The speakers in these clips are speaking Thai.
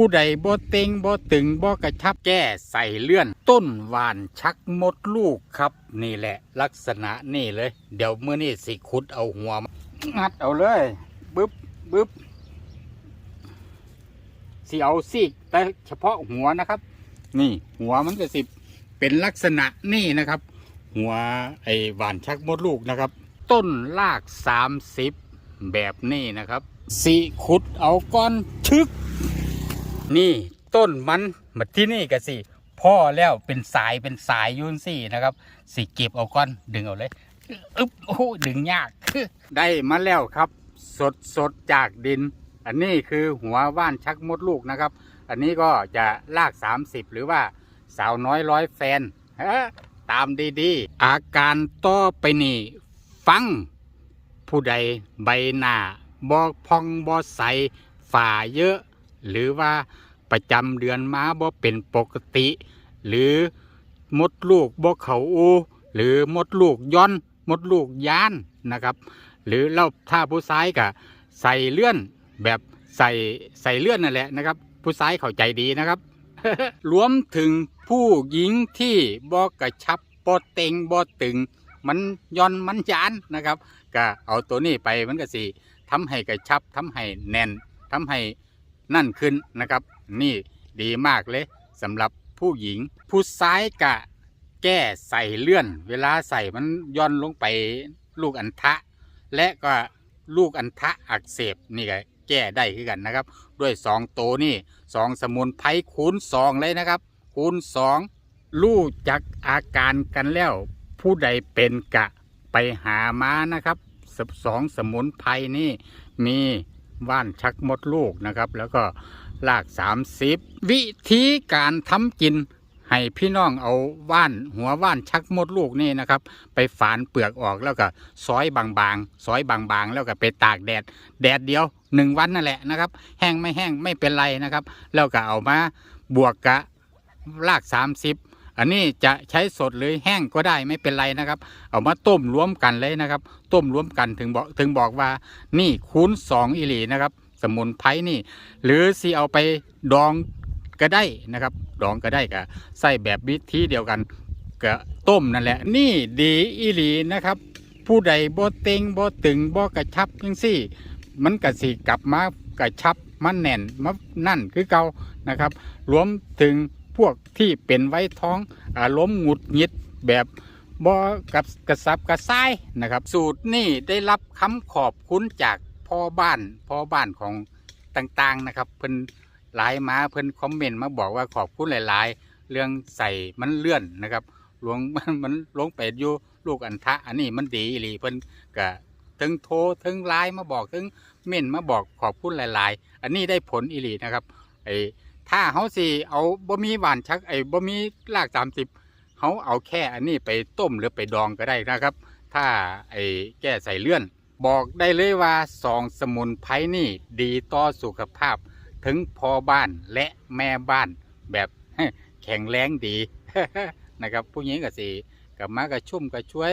ผู้ใดบ่เต็งบ่ตึงบ่กระชับแก้ใส่เลื่อน ต้นหวานชักมดลูกครับ นี่แหละ ลักษณะนี่เลย เดี๋ยวเมื้อนี้สิขุดเอาหัวงัดเอาเลยบึ๊บบึ๊บสิเอาซีกแต่เฉพาะหัวนะครับ นี่หัวมันก็สิเป็นลักษณะนี่นะครับ หัวไอ้หวานชักมดลูกนะครับ ต้นลากสามสิบแบบนี้นะครับสีขุดเอาก้อนชึก นี่ต้นมันมาที่นี่ก็สิพ่อแล้วเป็นสายเป็นสายยุ่นสี่นะครับ สิเก็บเอาก้อนดึงเอาเลยอึ๊บโอ้ดึงยากได้มาแล้วครับ สดสดจากดิน อันนี้คือหัวว่านชักมดลูกนะครับ อันนี้ก็จะลาก 30 หรือว่าสาวน้อยร้อยแฟนตามดีๆ อาการต่อไปนี่ฟัง ผู้ใดใบหน้าบอพองบอใสฝ่าเยอะ หรือว่าประจำเดือนมาบ่เป็นปกติ หรือมดลูกบ่เขาอูหรือมดลูกย้อน มดลูกยานนะครับ หรือเราถ้าผู้ชายก็ใส่เลื่อนแบบใส่ใส่เลื่อนนั่นแหละนะครับ ผู้ชายเข้าใจดีนะครับ รวมถึงผู้หญิงที่บ่กระชับบ่เต็งบ่ตึง มันย้อนมันยานนะครับ ก็เอาตัวนี้ไปมันก็สิทำให้กระชับทำให้แน่นทำให้ นั่นขึ้นนะครับ นี่ดีมากเลยสำหรับผู้หญิง ผู้ซ้ายกะแก้ใส่เลื่อน เวลาใส่มันย่อนลงไปลูกอันทะ และก็ลูกอันทะอักเสบนี่ก็แก้ได้คือกันนะครับ ด้วยสองตัวนี่สองสมุนไพรคูณสองเลยนะครับ คูณสองรู้จักอาการกันแล้ว ผู้ใดเป็นกะไปหามานะครับสองสมุนไพรนี่มี ว่านชักมดลูกนะครับ แล้วก็ลาก30วิธีการทำกิน ให้พี่น้องเอาว่านหัวว่านชักมดลูกนี่นะครับ ไปฝานเปลือกออกแล้วก็ซอยบางๆซอยบางๆ แล้วก็ไปตากแดด แดดเดียวหนึ่งวันนั่นแหละนะครับ แห้งไม่แห้งไม่เป็นไรนะครับ แล้วก็เอามาบวกกะลาก30 อันนี้จะใช้สดหรือแห้งก็ได้ไม่เป็นไรนะครับ เอามาต้มรวมกันเลยนะครับ ต้มรวมกันถึงบอกถึงบอกว่านี่คูณสองอีหลีนะครับ สมุนไพรนี่ หรือสิเอาไปดองก็ได้นะครับ ดองก็ได้ก็ใส่แบบวิธีเดียวกันก็ต้มนั่นแหละ นี่ดีอีหลีนะครับ ผู้ใดบ่เต็งบ่ตึงบ่กระชับจังซี่ มันก็สิกลับมากระชับมันแน่นมานั่นคือเก่านะครับ รวมถึง พวกที่เป็นไว้ท้องอารมณ์หงุดหงิดแบบบ่กับกระสับกระส่ายนะครับ สูตรนี่ได้รับคำขอบคุณจากพ่อบ้านพ่อบ้านของต่างๆนะครับ เพิ่นหลายมาเพิ่นคอมเมนต์มาบอกว่าขอบคุณหลาย ๆ เรื่องใส่มันเลื่อนนะครับหลวงมันมันลงไปอยู่ลูกอันทะอันนี้มันดีอีหลีเพิ่นก็ถึงโทรถึงไลน์มาบอกถึงเม่นมาบอกขอบคุณหลาย ๆ อันนี้ได้ผลอีหลีนะครับไอ ถ้าเขาสิเอาบ่มีหวานชักไอ้บ่มีรากสามสิบเขาเอาแค่อันนี้ไปต้มหรือไปดองก็ได้นะครับ ถ้าไอ้แก้ใส่เลื่อน บอกได้เลยว่าสองสมุนไพรนี่ดีต่อสุขภาพ ถึงพอบ้านและแม่บ้านแบบแข็งแรงดีนะครับผู้หญิงก็สิกับมาก็ชุ่มก็ช่วย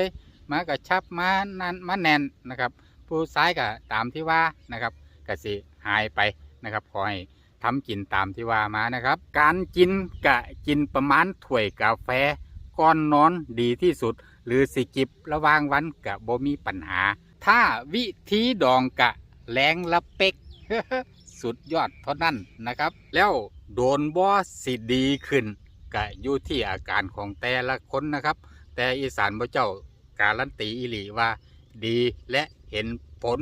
มาก็ชับมานันมาแน่นนะครับ ผู้ซ้ายก็ตามที่ว่านะครับก็สิหายไปนะครับขอให้ ทำกินตามที่ว่ามานะครับ การกินกะกินประมาณถ้วยกาแฟก่อนนอนดีที่สุด หรือสิจิบระว่างวันกะบ่มีปัญหา ถ้าวิธีดองกะแรงละเป็ก สุดยอดเท่านั้นนะครับ แล้วโดนบอสิดีขึ้นกะอยู่ที่อาการของแต่ละคนนะครับ แต่อีสานบ่เจ้าการันตีอีหลีว่า ดีและเห็นผล